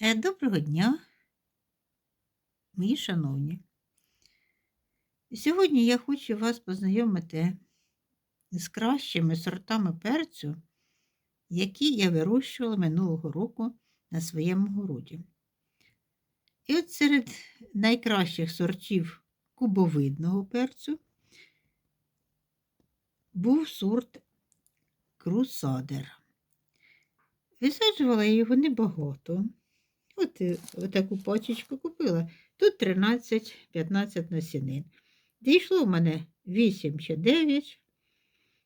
Е, Доброго дня, мої шановні. Сьогодні я хочу вас познайомити з кращими сортами перцю, які я вирощувала минулого року на своєму городі. І от серед найкращих сортів кубовидного перцю був сорт Крусадер. Висаджувала я його небагато. От е, таку пачечку купила. Тут 13-15 насінин. Дійшло в мене 8 чи 9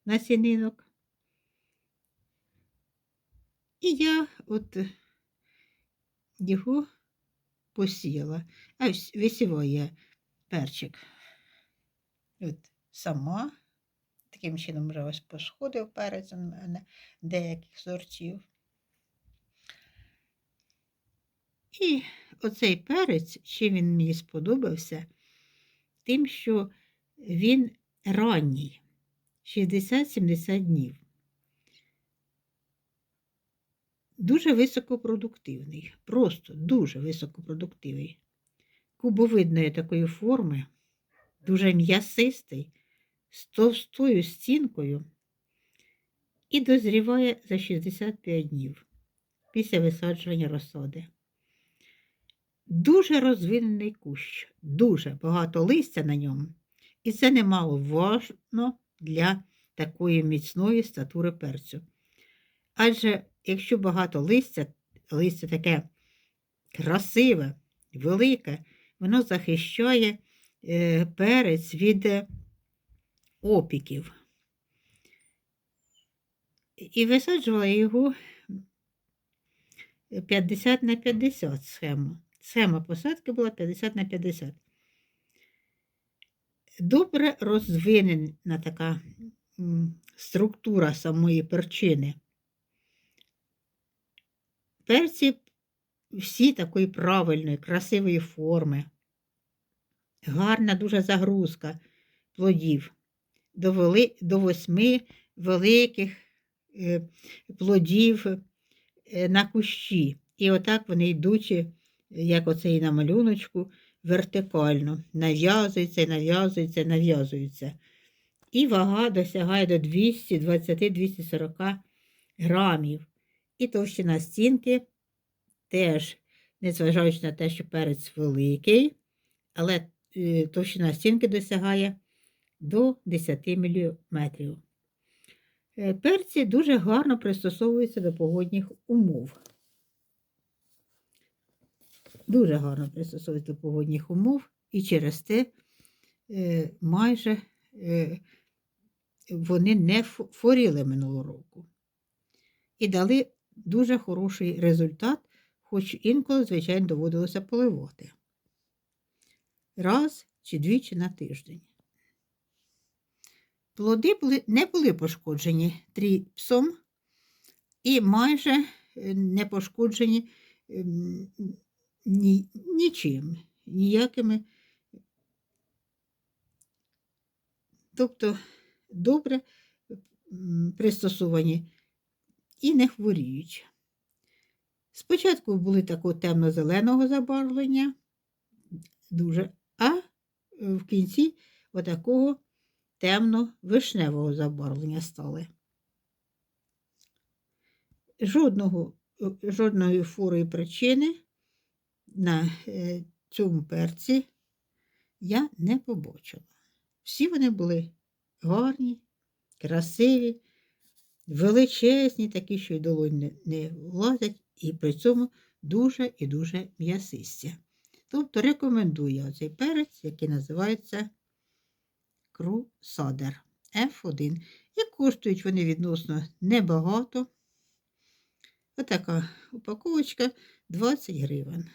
насінинок. І я от його посіяла. А висіваю я перчик. От сама. Таким чином ось перець у мене деяких сортів. І оцей перець, чим він мені сподобався, тим, що він ранній, 60-70 днів. Дуже високопродуктивний, просто дуже високопродуктивний. Кубовидної такої форми, дуже м'ясистий, з товстою стінкою і дозріває за 65 днів після висаджування розсади. Дуже розвинений кущ, дуже багато листя на ньому. І це немало важно для такої міцної статури перцю. Адже якщо багато листя, листя таке красиве, велике, воно захищає е, перець від е, опіків. І висаджувала його 50 на 50 схему. Схема посадки була 50 на 50. Добре розвинена така структура самої перчини. Перці всі такої правильної, красивої форми. Гарна дуже загрузка плодів до до восьми великих е, плодів е, на кущі. І отак вони йдуть як оцей на малюночку, вертикально. Нав'язується, нав'язується, нав'язується. І вага досягає до 220-240 грамів. І товщина стінки теж, незважаючи на те, що перець великий, але е, товщина стінки досягає до 10 мм. Е, перці дуже гарно пристосовуються до погодних умов дуже гарно пристосовується до погодних умов, і через те е, майже е, вони не форіли минулого року. І дали дуже хороший результат, хоч інколи, звичайно, доводилося поливати. Раз чи двічі на тиждень. Плоди були, не були пошкоджені тріпсом і майже е, не пошкоджені ні, нічим, ніякими. Тобто добре пристосовані і не хворіють. Спочатку були такого темно-зеленого забарвлення, дуже, а в кінці отакого темно-вишневого забарвлення стали. Жодного, Жодної фурої причини на е, цьому перці я не побачила. Всі вони були гарні, красиві, величезні, такі, що й долонь не влазять, і при цьому дуже і дуже м'ясисті. Тобто рекомендую оцей перець, який називається Крусадер F1. І коштують вони відносно небагато. Отака упаковочка 20 гривень.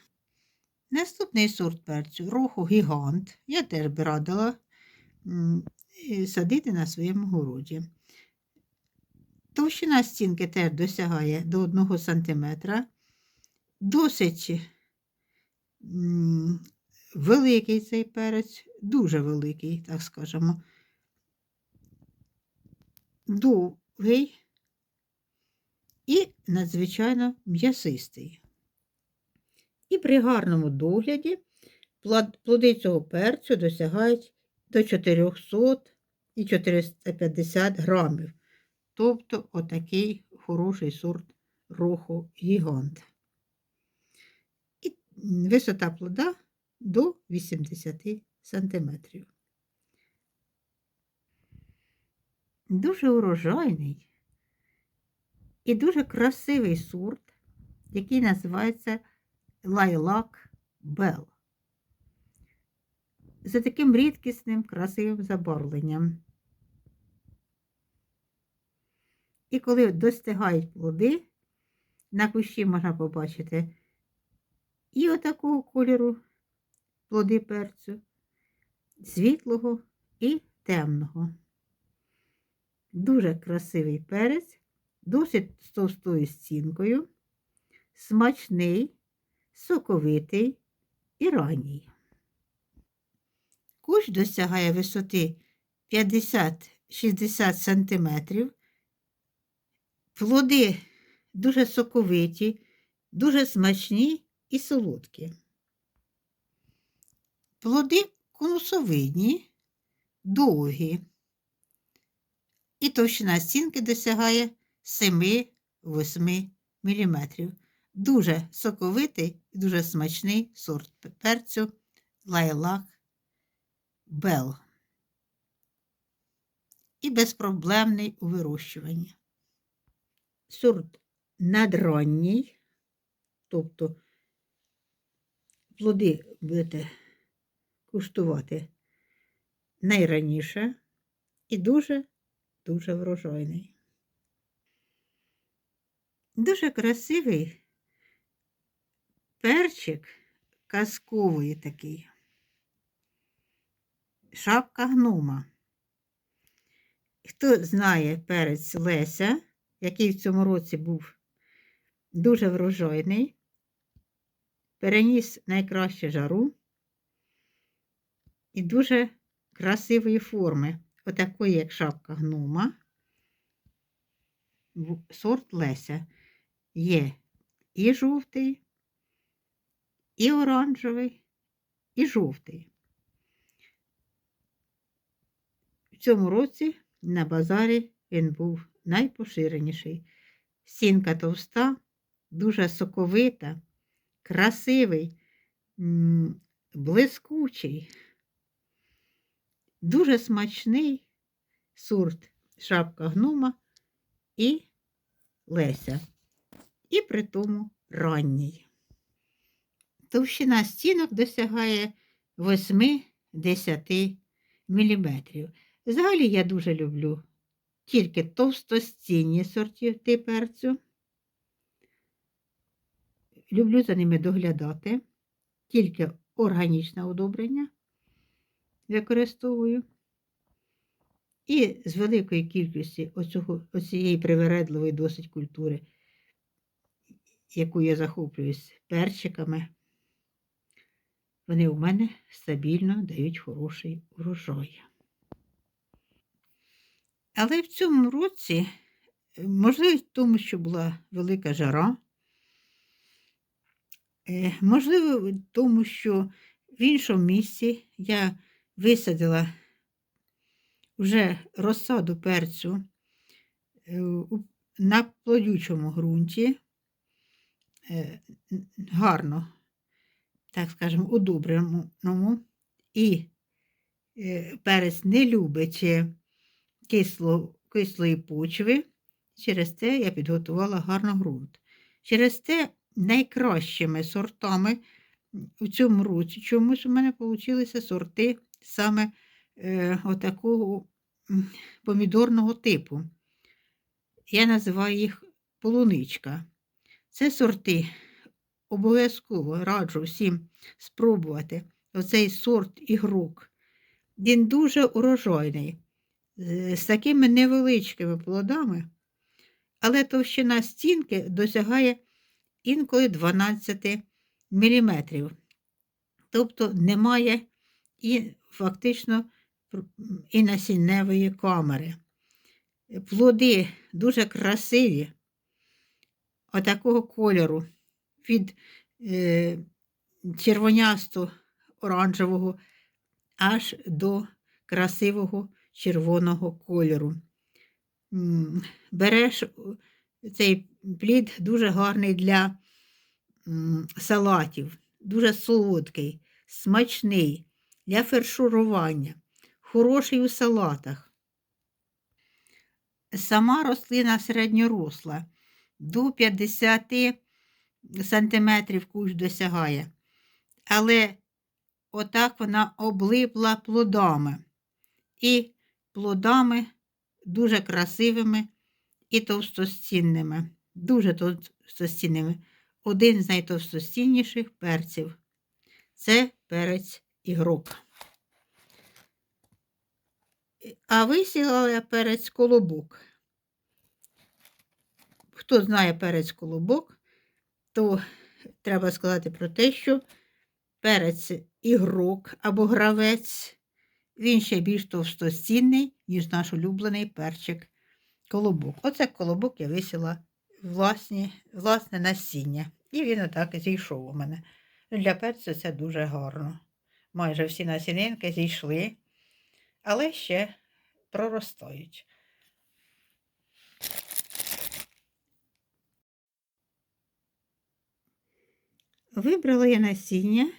Наступний сорт перцю руху гігант. Я теж би радила садити на своєму городі. Товщина стінки теж досягає до 1 см. Досить великий цей перець, дуже великий, так скажемо, довгий і надзвичайно м'ясистий. І при гарному догляді плоди цього перцю досягають до 400 і 450 грамів. Тобто отакий хороший сорт роху гігант. І висота плода до 80 сантиметрів. Дуже урожайний і дуже красивий сорт, який називається лайлак Бел. За таким рідкісним красивим забарвленням. І коли достигають плоди, на кущі можна побачити і отакого кольору плоди перцю, світлого і темного. Дуже красивий перець, досить з товстою стінкою, смачний, соковитий і ранній. Кущ досягає висоти 50-60 см. Плоди дуже соковиті, дуже смачні і солодкі. Плоди конусовидні, довгі, і товщина стінки досягає 7-8 мм. Дуже соковитий і дуже смачний сорт перцю лайлак Бел. І безпроблемний у вирощуванні. Сорт надранній, тобто плоди будете куштувати найраніше і дуже-дуже врожайний. Дуже красивий перчик казковий такий. Шапка гнома. Хто знає перець Леся, який в цьому році був дуже врожайний, переніс найкраще жару і дуже красивої форми, отакої, як шапка гнома, сорт Леся. Є і жовтий, і оранжевий, і жовтий. В цьому році на базарі він був найпоширеніший. Стінка товста, дуже соковита, красивий, блискучий, дуже смачний сорт шапка гнома і Леся. І при тому ранній. Товщина стінок досягає 8-10 мм. Взагалі я дуже люблю тільки товстостінні сорти перцю. Люблю за ними доглядати, тільки органічне удобрення використовую. І з великої кількості оцього, оцієї привередливої досить культури, яку я захоплююсь перчиками, вони у мене стабільно дають хороший урожай. Але в цьому році, можливо, в тому, що була велика жара, е, можливо, тому, що в іншому місці я висадила вже розсаду перцю е, на плодючому ґрунті, е, гарно, так скажемо, удобреному, і перець не любить кисло, кислої почви. Через те я підготувала гарно ґрунт. Через те найкращими сортами у цьому році чомусь у мене вийшли сорти саме е, отакого помідорного типу. Я називаю їх полуничка. Це сорти обов'язково раджу всім спробувати оцей сорт ігрок. Він дуже урожайний з такими невеличкими плодами, але товщина стінки досягає інколи 12 мм. Тобто немає і фактично і насінневої камери. Плоди дуже красиві, отакого кольору від е, червонясто оранжевого аж до красивого червоного кольору. Береш е, цей плід дуже гарний для салатів, дуже солодкий, смачний для фаршурування, хороший у салатах. Сама рослина середньоросла, до 50 сантиметрів кущ досягає. Але отак вона облипла плодами. І плодами дуже красивими і товстостінними. Дуже товстостінними. Один з найтовстостінніших перців. Це перець ігрок. А висіла я перець колобок. Хто знає перець колобок, то треба сказати про те, що перець ігрок або гравець, він ще більш товстостінний, ніж наш улюблений перчик колобок. Оце колобок я висіла власні, власне насіння. І він отак зійшов у мене. Для перцю це дуже гарно. Майже всі насінинки зійшли, але ще проростають. Вибрала я насіння.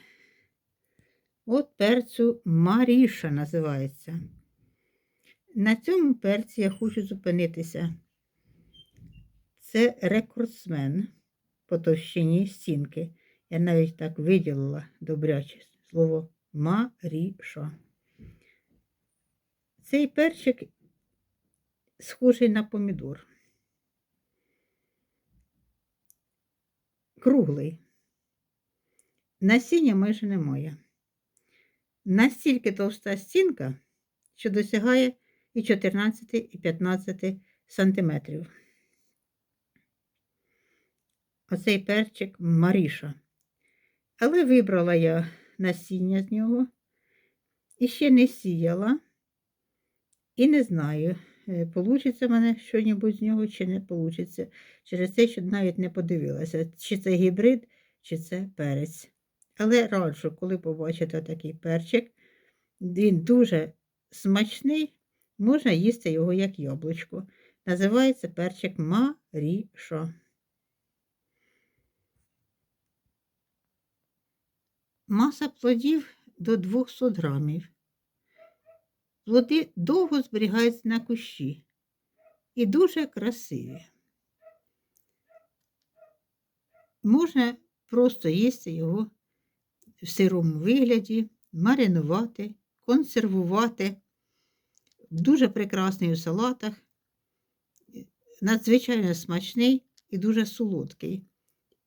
От перцю Маріша називається. На цьому перці я хочу зупинитися. Це рекордсмен по товщині стінки. Я навіть так виділила добряче слово Маріша. Цей перчик схожий на помідор. Круглий. Насіння майже немає. Настільки товста стінка, що досягає і 14, і 15 сантиметрів. Оцей перчик Маріша. Але вибрала я насіння з нього і ще не сіяла, і не знаю, получиться в мене щось з нього, чи не получиться. Через те, що навіть не подивилася, чи це гібрид, чи це перець. Але раджу, коли побачите такий перчик, він дуже смачний, можна їсти його як яблучко. Називається перчик Марішо. Маса плодів до 200 грамів. Плоди довго зберігаються на кущі і дуже красиві. Можна просто їсти його в сирому вигляді, маринувати, консервувати, дуже прекрасний у салатах, надзвичайно смачний і дуже солодкий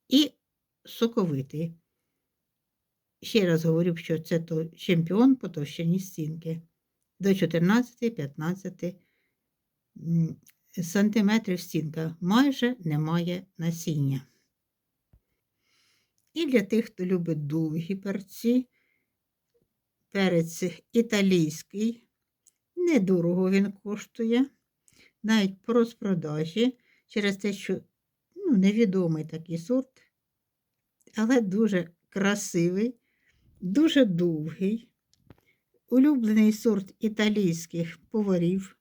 і соковитий. Ще раз говорю, що це то чемпіон по товщині стінки до 14-15 сантиметрів стінка майже немає насіння. І для тих, хто любить довгі перці, перець італійський, недорого він коштує, навіть по розпродажі, через те, що ну, невідомий такий сорт, але дуже красивий, дуже довгий, улюблений сорт італійських поварів.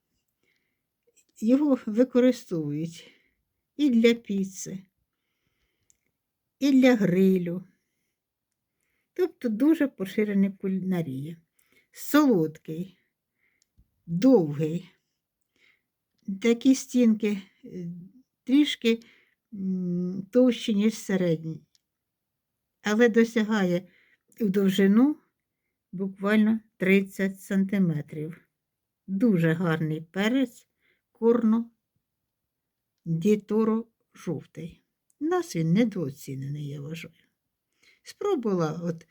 Його використовують і для піци, і для грилю. Тобто дуже поширений кулінарія. Солодкий, довгий. Такі стінки е, трішки товщі, ніж середній, але досягає в довжину буквально 30 сантиметрів. Дуже гарний перець, корно діторо жовтий. Нас він недооцінений, я вважаю. Спробувала, от,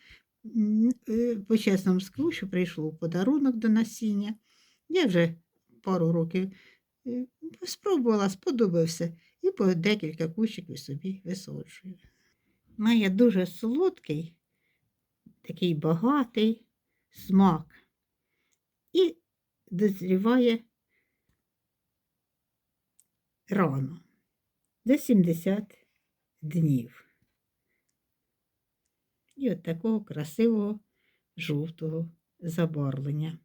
е, по чесному скажу, що прийшло подарунок до насіння. Я вже пару років е, спробувала, сподобався і по декілька кущиків собі висаджую. Має дуже солодкий, такий багатий смак і дозріває рано, до 70 днів. І от такого красивого жовтого забарвлення.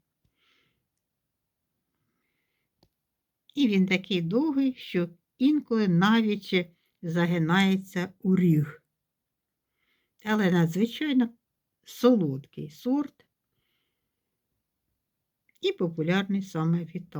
І він такий довгий, що інколи навіть загинається у ріг. Але надзвичайно солодкий сорт і популярний саме в Італії.